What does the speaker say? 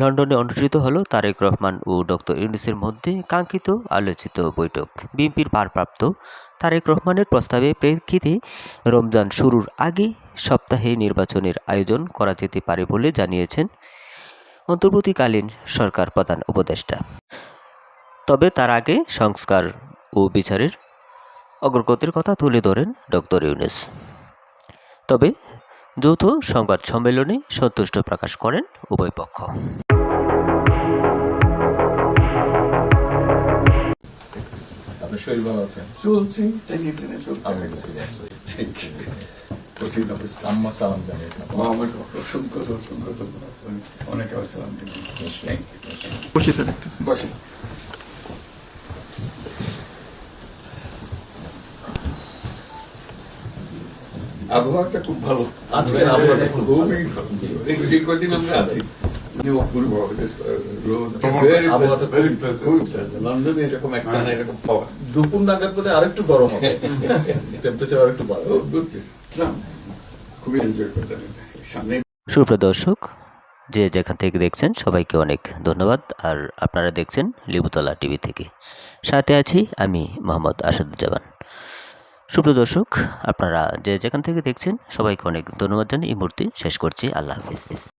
লন্ডনে অনুষ্ঠিত হলো তারেক রহমান ও ডক্টর ইউনুসের মধ্যে কাঙ্ক্ষিত আলোচিত বৈঠক। বিএনপির ভারপ্রাপ্ত তারেক রহমানের প্রস্তাবে প্রেক্ষিতে রমজান শুরুর আগে সপ্তাহে নির্বাচনের আয়োজন করা যেতে পারে বলে জানিয়েছেন অন্তর্বর্তীকালীন সরকার প্রধান উপদেষ্টা। তবে তার আগে সংস্কার ও বিচারের অগ্রগতির কথা তুলে ধরেন ডক্টর ইউনুস। তবে যৌথ সংবাদ সম্মেলনে সন্তুষ্ট প্রকাশ করেন উভয় পক্ষ। শরীর ভালো আছে চলছি কঠিন অবস্থা আম্মা সালাম অসংখ্য অসংখ্য অনেক আসসালাম থ্যাংক বসে স্যার বসে। আবহাওয়াটা খুব ভালো। আজকে আবহাওয়াটা খুবই ভালো। যে কদিন আমরা আছি। দুপুর নাগাদ বোধ আরেকটু গরম হবে। টেম্পারেচার আরেকটু বাড়বে। খুবই এনজয় করলাম সামনে সুপ্রদর্শক যে যেখান থেকে দেখছেন সবাইকে অনেক ধন্যবাদ। আর আপনারা দেখছেন লিবুতলা টিভি থেকে। সাথে আছি আমি মোহাম্মদ আসাদুজ্জামান। সুপ্রদর্শক আপনারা যে যেখান থেকে দেখছেন, সবাইকে অনেক ধন্যবাদ জানিয়ে এই মুহূর্তে শেষ করছি। আল্লাহ হাফিজ।